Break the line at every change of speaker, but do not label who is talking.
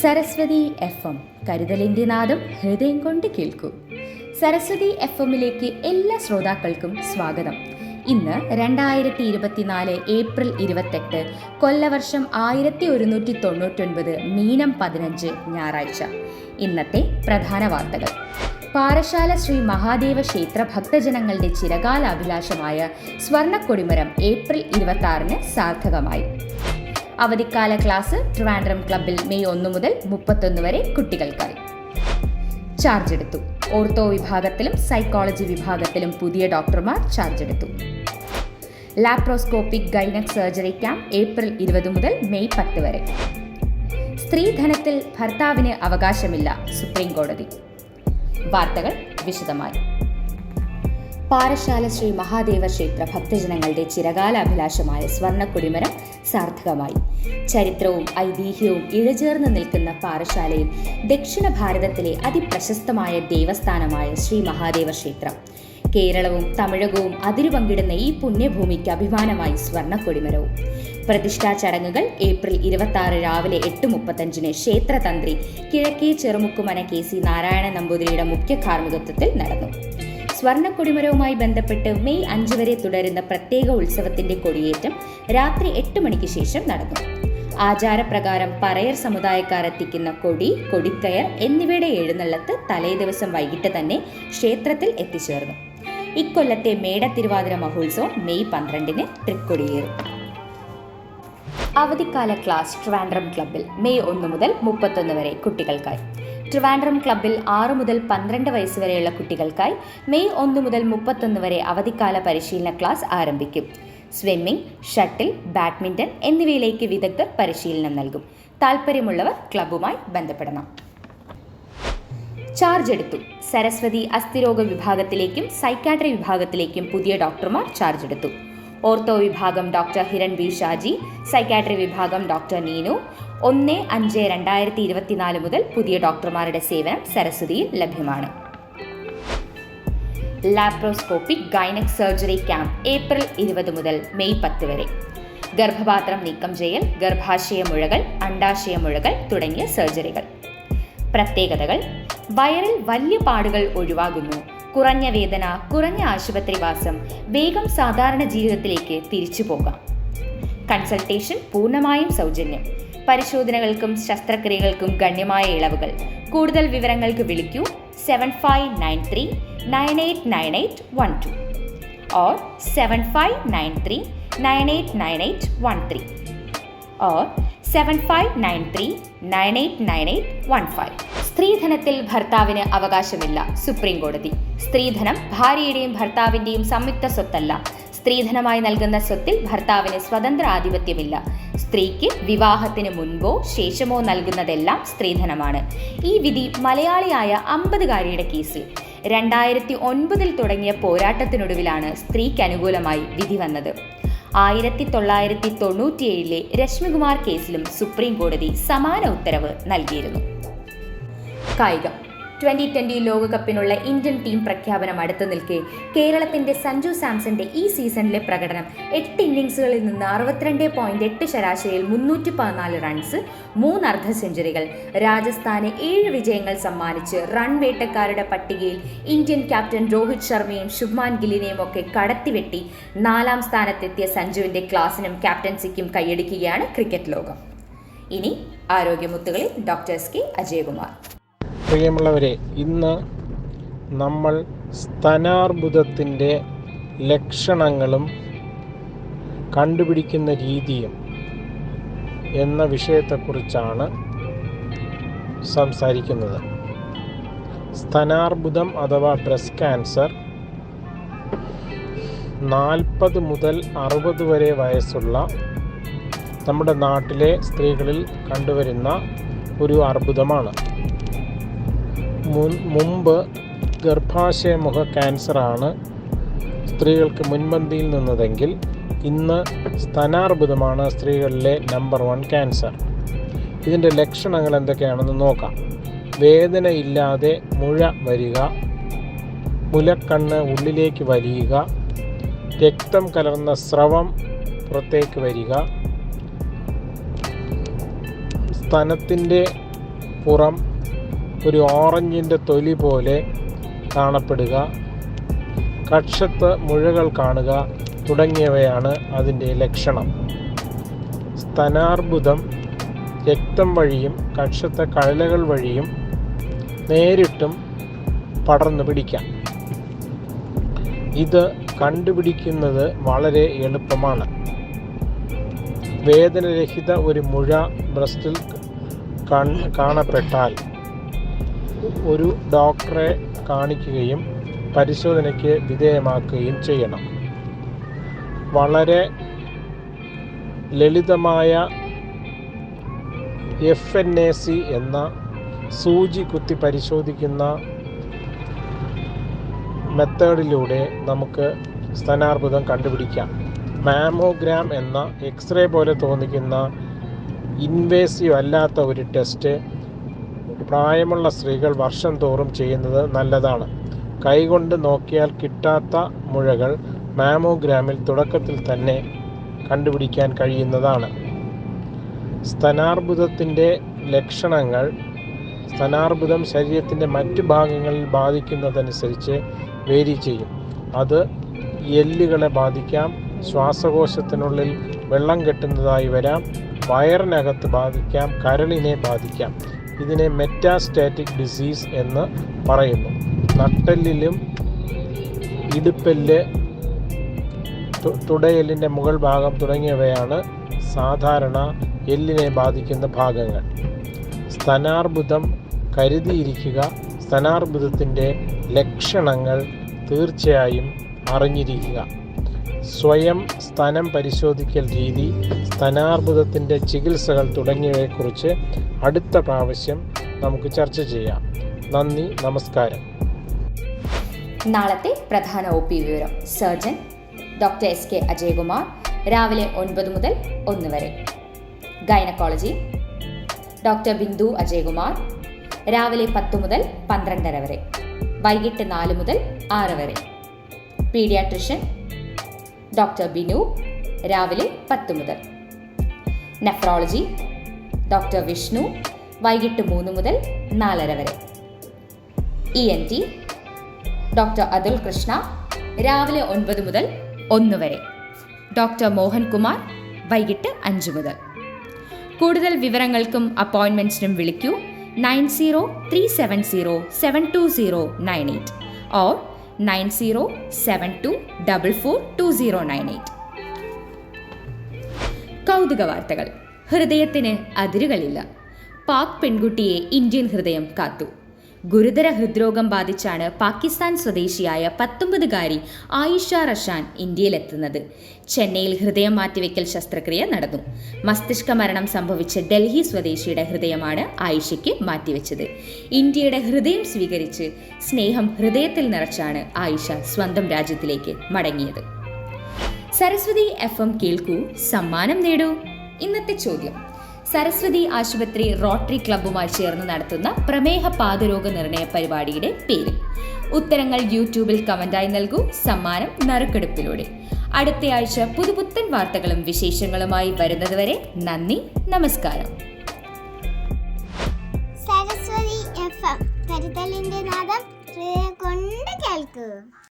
Saraswati F M. കരുതലിന്റെ നാദം ഹൃദയം കൊണ്ട് കേൾക്കൂ. സരസ്വതി എഫ് എമ്മിലേക്ക് എല്ലാ ശ്രോതാക്കൾക്കും സ്വാഗതം. ഇന്ന് രണ്ടായിരത്തി ഇരുപത്തിനാല് ഏപ്രിൽ ഇരുപത്തെട്ട് കൊല്ലവർഷം ആയിരത്തി ഒരുന്നൂറ്റി തൊണ്ണൂറ്റൊൻപത് മീനം പതിനഞ്ച് ഞായറാഴ്ച. ഇന്നത്തെ പ്രധാന വാർത്തകൾ. പാറശാല ശ്രീ മഹാദേവ ക്ഷേത്ര ഭക്തജനങ്ങളുടെ ചിരകാല അഭിലാഷമായ സ്വർണക്കൊടിമരം ഏപ്രിൽ ഇരുപത്തി ആറിന് സാർത്ഥകമായി. അവധിക്കാല ക്ലാസ് ട്രിവാൻഡ്രം ക്ലബിൽ മെയ് ഒന്ന് മുതൽ മുപ്പത്തൊന്ന് വരെ കുട്ടികൾക്കായി. ചാർജ് എടുത്തു. ഓർത്തോ വിഭാഗത്തിലും സൈക്കോളജി വിഭാഗത്തിലും പുതിയ ഡോക്ടർമാർ ചാർജ് എടുത്തു. Laparoscopic gynaec surgery camp April ഇരുപത് മുതൽ മെയ് പത്ത് വരെ. സ്ത്രീധനത്തിൽ ഭർത്താവിന് അവകാശമില്ല സുപ്രീം കോടതി. വാർത്തകൾ വിശദമായി. പാറശാല ശ്രീ മഹാദേവ ക്ഷേത്ര ഭക്തജനങ്ങളുടെ ചിരകാല അഭിലാഷമായ സ്വർണക്കൊടിമരം സാർത്ഥകമായി. ചരിത്രവും ഐതിഹ്യവും ഇഴചേർന്ന് നിൽക്കുന്ന പാറശാലയിൽ ദക്ഷിണ ഭാരതത്തിലെ അതിപ്രശസ്തമായ ദേവസ്ഥാനമായ ശ്രീ മഹാദേവ ക്ഷേത്രം. കേരളവും തമിഴകവും അതിരു പങ്കിടുന്ന ഈ പുണ്യഭൂമിക്ക് അഭിമാനമായി സ്വർണക്കൊടിമരവും പ്രതിഷ്ഠാ ചടങ്ങുകൾ ഏപ്രിൽ ഇരുപത്തി ആറ് രാവിലെ എട്ട് മുപ്പത്തഞ്ചിന് ക്ഷേത്രതന്ത്രി കിഴക്കേ ചെറുമുക്കുമന കെ സി നാരായണ നമ്പൂതിരിയുടെ മുഖ്യ കാർമ്മികത്വത്തിൽ നടന്നു. സ്വർണക്കൊടിമരവുമായി ബന്ധപ്പെട്ട് മെയ് അഞ്ച് വരെ തുടരുന്ന പ്രത്യേക ഉത്സവത്തിന്റെ കൊടിയേറ്റം രാത്രി എട്ട് മണിക്ക് ശേഷം നടന്നു ആചാരപ്രകാരം പറയർ സമുദായക്കാർ എത്തിക്കുന്ന കൊടി കൊടിക്കയർ എന്നിവയുടെ എഴുന്നള്ളത്ത് തലേ ദിവസം വൈകിട്ട് തന്നെ ക്ഷേത്രത്തിൽ എത്തിച്ചേർന്നു. ഇക്കൊല്ലത്തെ മേടത്തിരുവാതിര മഹോത്സവം മെയ് പന്ത്രണ്ടിന് തൃക്കൊടിയേറും. അവധിക്കാല ക്ലാസ് ട്രാൻഡ്രം ക്ലബിൽ മെയ് ഒന്ന് മുതൽ മുപ്പത്തൊന്ന് വരെ കുട്ടികൾക്കായി. ട്രിവാൻഡ്രം ക്ലബ്ബിൽ ആറ് മുതൽ പന്ത്രണ്ട് വയസ്സ് വരെയുള്ള കുട്ടികൾക്കായി മെയ് ഒന്ന് മുതൽ മുപ്പത്തൊന്ന് വരെ അവധിക്കാല പരിശീലന ക്ലാസ് ആരംഭിക്കും. സ്വിമ്മിംഗ് ഷട്ടിൽ ബാഡ്മിന്റൺ എന്നിവയിലേക്ക് വിദഗ്ധർ പരിശീലനം നൽകും. താൽപ്പര്യമുള്ളവർ ക്ലബ്ബുമായി ബന്ധപ്പെടണം. ചാർജ് എടുത്തു. സരസ്വതി അസ്ഥിരോഗ വിഭാഗത്തിലേക്കും സൈക്കാട്രി വിഭാഗത്തിലേക്കും പുതിയ ഡോക്ടർമാർ ചാർജ് എടുത്തു. ഓർത്തോ വിഭാഗം doctor Hiran B Shaji psychiatry വിഭാഗം ഡോക്ടർ നീനു ഒന്ന് അഞ്ച് രണ്ടായിരത്തി ഇരുപത്തിനാല് മുതൽ പുതിയ ഡോക്ടർമാരുടെ സേവനം സരസ്വതിയിൽ ലഭ്യമാണ്. Laparoscopic gynaec surgery camp April ഇരുപത് മുതൽ മെയ് പത്ത് വരെ. ഗർഭപാത്രം നീക്കം ചെയ്യൽ ഗർഭാശയ മുഴകൾ അണ്ടാശയ മുഴകൾ തുടങ്ങിയ സർജറികൾ പ്രത്യേകതകൾ വയറിൽ വലിയ പാടുകൾ ഒഴിവാകുന്നു. കുറഞ്ഞ വേദന കുറഞ്ഞ ആശുപത്രിവാസം വേഗം സാധാരണ ജീവിതത്തിലേക്ക് തിരിച്ചു പോകാം. കൺസൾട്ടേഷൻ പൂർണമായും സൗജന്യം. പരിശോധനകൾക്കും ശസ്ത്രക്രിയകൾക്കും ഗണ്യമായ ഇളവുകൾ. കൂടുതൽ വിവരങ്ങൾക്ക് വിളിക്കൂ seven five nine three nine eight nine eight one two or seven five nine three nine eight nine eight one three or seven five nine three nine eight nine eight one five സ്ത്രീധനത്തിൽ ഭർത്താവിന് അവകാശമില്ല. Supreme കോടതി സ്ത്രീധനം ഭാര്യയുടെയും ഭർത്താവിന്റെയും സംയുക്ത സ്വത്തല്ല. സ്ത്രീധനമായി നൽകുന്ന സ്വത്തിൽ ഭർത്താവിന് സ്വതന്ത്ര ആധിപത്യമില്ല. സ്ത്രീക്ക് വിവാഹത്തിന് മുൻപോ ശേഷമോ നൽകുന്നതെല്ലാം സ്ത്രീധനമാണ്. ഈ വിധി മലയാളിയായ അമ്പതുകാരിയുടെ കേസിൽ. രണ്ടായിരത്തി ഒൻപതിൽ തുടങ്ങിയ പോരാട്ടത്തിനൊടുവിലാണ് സ്ത്രീക്ക് അനുകൂലമായി വിധി വന്നത്. ആയിരത്തി തൊള്ളായിരത്തി തൊണ്ണൂറ്റിയേഴിലെ രശ്മികുമാർ കേസിലും സുപ്രീം കോടതി സമാന ഉത്തരവ് നൽകിയിരുന്നു. കായികം. ട്വന്റി ട്വന്റി ലോകകപ്പിനുള്ള ഇന്ത്യൻ ടീം പ്രഖ്യാപനം അടുത്തു നിൽക്കെ കേരളത്തിന്റെ സഞ്ജു സാംസന്റെ ഈ സീസണിലെ പ്രകടനം എട്ട് ഇന്നിംഗ്സുകളിൽ നിന്ന് അറുപത്തിരണ്ട് പോയിന്റ് എട്ട് ശരാശരിയിൽ മുന്നൂറ്റി പതിനാല് റൺസ് മൂന്ന് അർദ്ധ സെഞ്ചുറികൾ രാജസ്ഥാനെ ഏഴ് വിജയങ്ങൾ സമ്മാനിച്ച് റൺ വേട്ടക്കാരുടെ പട്ടികയിൽ ഇന്ത്യൻ ക്യാപ്റ്റൻ രോഹിത് ശർമ്മയും ശുഭ്മാൻ ഗില്ലിനെയും ഒക്കെ കടത്തിവെട്ടി നാലാം സ്ഥാനത്തെത്തിയ സഞ്ജുവിന്റെ ക്ലാസിനും ക്യാപ്റ്റൻസിക്കും കൈയടിക്കുകയാണ് ക്രിക്കറ്റ് ലോകം. ഇനി ആരോഗ്യമുത്തുകളിൽ ഡോക്ടേഴ്സ് കെ. അജയകുമാർ.
പ്രിയമുള്ളവരെ ഇന്ന് നമ്മൾ സ്തനാർബുദത്തിന്റെ ലക്ഷണങ്ങളും കണ്ടുപിടിക്കുന്ന രീതിയും എന്ന വിഷയത്തെക്കുറിച്ചാണ് സംസാരിക്കുന്നത്. സ്തനാർബുദം അഥവാ ബ്രസ്റ്റ് ക്യാൻസർ നാൽപ്പത് മുതൽ അറുപത് വരെ വയസ്സുള്ള നമ്മുടെ നാട്ടിലെ സ്ത്രീകളിൽ കണ്ടുവരുന്ന ഒരു അർബുദമാണ്. മുമ്പ് ഗർഭാശയമുഖ ക്യാൻസറാണ് സ്ത്രീകൾക്ക് മുൻപന്തിയിൽ നിന്നതെങ്കിൽ ഇന്ന് സ്തനാർബുദമാണ് സ്ത്രീകളിലെ നമ്പർ വൺ ക്യാൻസർ. ഇതിന്റെ ലക്ഷണങ്ങൾ എന്തൊക്കെയാണെന്ന് നോക്കാം. വേദനയില്ലാതെ മുഴ വരിക മുലക്കണ്ണ് ഉള്ളിലേക്ക് വലിയുക രക്തം കലർന്ന സ്രവം പുറത്തേക്ക് വരിക സ്തനത്തിന്റെ പുറം ഒരു ഓറഞ്ചിന്റെ തൊലി പോലെ കാണപ്പെടുക. കക്ഷത്ത് മുഴകൾ കാണുക തുടങ്ങിയവയാണ് അതിന്റെ ലക്ഷണം. സ്തനാർബുദം രക്തം വഴിയും കക്ഷത്തെ കഴലകൾ വഴിയും നേരിട്ടും പടർന്നു പിടിക്കാം. ഇത് കണ്ടുപിടിക്കുന്നത് വളരെ എളുപ്പമാണ്. വേദനരഹിത ഒരു മുഴ ബ്രസ്റ്റിൽ കാണപ്പെട്ടാൽ ഒരു ഡോക്ടറെ കാണിക്കുകയും പരിശോധനയ്ക്ക് വിധേയമാക്കുകയും ചെയ്യണം. വളരെ ലളിതമായ എഫ് എൻ എ സി എന്ന സൂചി കുത്തി പരിശോധിക്കുന്ന മെത്തേഡിലൂടെ നമുക്ക് സ്തനാർബുദം കണ്ടുപിടിക്കാം. മാമോഗ്രാം എന്ന എക്സ്റേ പോലെ തോന്നിക്കുന്ന ഇൻവേസീവ് അല്ലാത്ത ഒരു ടെസ്റ്റ് പ്രായമുള്ള സ്ത്രീകൾ വർഷം തോറും ചെയ്യുന്നത് നല്ലതാണ്. കൈകൊണ്ട് നോക്കിയാൽ കിട്ടാത്ത മുഴകൾ മാമോഗ്രാമിൽ തുടക്കത്തിൽ തന്നെ കണ്ടുപിടിക്കാൻ കഴിയുന്നതാണ്. സ്തനാർബുദത്തിന്റെ ലക്ഷണങ്ങൾ സ്തനാർബുദം ശരീരത്തിന്റെ മറ്റു ഭാഗങ്ങളിൽ ബാധിക്കുന്നതനുസരിച്ച് വേരി ചെയ്യും. അത് എല്ലുകളെ ബാധിക്കാം ശ്വാസകോശത്തിനുള്ളിൽ വെള്ളം കെട്ടുന്നതായി വരാം വയറിനകത്ത് ബാധിക്കാം കരളിനെ ബാധിക്കാം. ഇതിനെ മെറ്റാസ്റ്റാറ്റിക് ഡിസീസ് എന്ന് പറയുന്നു. നട്ടെല്ലിലും ഇടുപ്പെല്ല് തുടയെല്ലിന്റെ മുകൾ ഭാഗം തുടങ്ങിയവയാണ് സാധാരണ എല്ലിനെ ബാധിക്കുന്ന ഭാഗങ്ങൾ. സ്തനാർബുദം കരുതിയിരിക്കുക സ്തനാർബുദത്തിന്റെ ലക്ഷണങ്ങൾ തീർച്ചയായും അറിഞ്ഞിരിക്കുക. സ്വയം സ്തനം പരിശോധിക്കൽ രീതി സ്ഥനാർബുദത്തിന്റെ ചികിത്സകൾ തുടങ്ങിയവയെക്കുറിച്ച് അടുത്ത പ്രാവശ്യം നമുക്ക് ചർച്ച ചെയ്യാം. നന്ദി നമസ്കാരം.
നാളത്തെ പ്രധാന ഒ പി വിവരം. Surgeon doctor S K Ajayakumar രാവിലെ ഒൻപത് മുതൽ ഒന്ന് വരെ. ഗൈനക്കോളജി ഡോക്ടർ ബിന്ദു അജയകുമാർ രാവിലെ പത്ത് മുതൽ പന്ത്രണ്ടര വരെ. വൈകിട്ട് നാല് മുതൽ ആറ് വരെ. പീഡിയാട്രിഷ്യൻ ഡോക്ടർ ബിനു രാവിലെ പത്ത് മുതൽ. നെഫ്രോളജി ഡോക്ടർ വിഷ്ണു വൈകിട്ട് മൂന്ന് മുതൽ നാലര വരെ. E N T doctor Atul Krishna രാവിലെ ഒൻപത് മുതൽ ഒന്ന് വരെ. ഡോക്ടർ മോഹൻകുമാർ വൈകിട്ട് അഞ്ച് മുതൽ. കൂടുതൽ വിവരങ്ങൾക്കും അപ്പോയിൻമെന്റ്സിനും വിളിക്കൂ nine zero three seven zero seven two zero nine eight or nine zero seven two double four two zero nine eight. കൗതുക വാർത്തകൾ ഹൃദയത്തിന് അതിരുകളില്ല. പാക് പെൺകുട്ടിയെ ഇന്ത്യൻ ഹൃദയം കാത്തു. ഗുരുതര ഹൃദ്രോഗം ബാധിച്ചാണ് പാകിസ്ഥാൻ സ്വദേശിയായ പത്തൊമ്പതുകാരി ആയിഷ റഷാൻ ഇന്ത്യയിലെത്തുന്നത്. ചെന്നൈയിൽ ഹൃദയം മാറ്റിവെക്കൽ ശസ്ത്രക്രിയ നടന്നു. മസ്തിഷ്ക മരണം സംഭവിച്ച ഡൽഹി സ്വദേശിയുടെ ഹൃദയമാണ് ആയിഷയ്ക്ക് മാറ്റിവെച്ചത്. ഇന്ത്യയുടെ ഹൃദയം സ്വീകരിച്ച് സ്നേഹം ഹൃദയത്തിൽ നിറച്ചാണ് ആയിഷ സ്വന്തം രാജ്യത്തിലേക്ക് മടങ്ങിയത്. സരസ്വതി എഫ് എം കേൾക്കൂ. സമ്മാനം നേടൂ. ഇന്നത്തെ ചോദ്യം. സരസ്വതി ആശുപത്രി റോട്ടറി ക്ലബ്ബുമായി ചേർന്ന് നടത്തുന്ന പ്രമേഹ പാതരോഗ നിർണയ പരിപാടിയുടെ പേര്. ഉത്തരങ്ങൾ യൂട്യൂബിൽ കമന്റായി നൽകൂ. സമ്മാനം നറുക്കെടുപ്പിലൂടെ. അടുത്തയാഴ്ച പുതുപുത്തൻ വാർത്തകളും വിശേഷങ്ങളുമായി വരുന്നതുവരെ നന്ദി. നമസ്കാരം.
സരസ്വതി എഫ് എം കരുതലിന്റെ നാദം കൊണ്ട് കേൾക്കൂ.